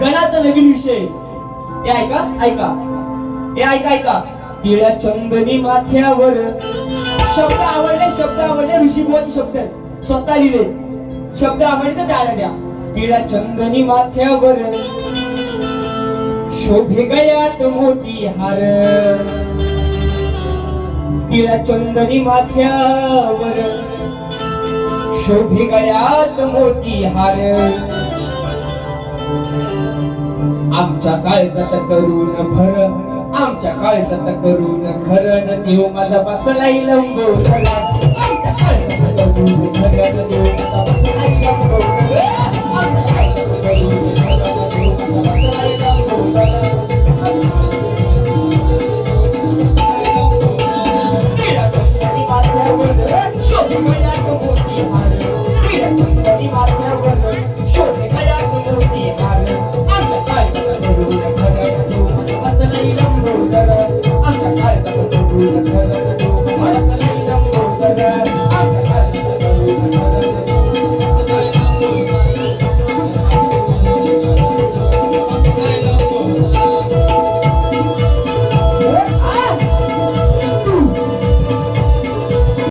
गणाचा नवीन विषय. हे ऐका ऐका. हे ऐका ऐका. तिळ्या चंदनी माथ्यावर. शब्द आवडले शब्द आवडले ऋषीभुवानी शब्द स्वतः लिहिले. शब्द आवडले तर टाळ्या द्या. तिळ्या चंदनी माथ्यावर. शोभे गळ्यात मोठी हार. तिळ्या चंदनी माथ्यावर. शोभे गळ्यात मोठी हार. आमच्या काळजात करून भर आमच्या काळजात करून खरण देव माझा बसलाय लंगो I'm काळजात करून खरण माझा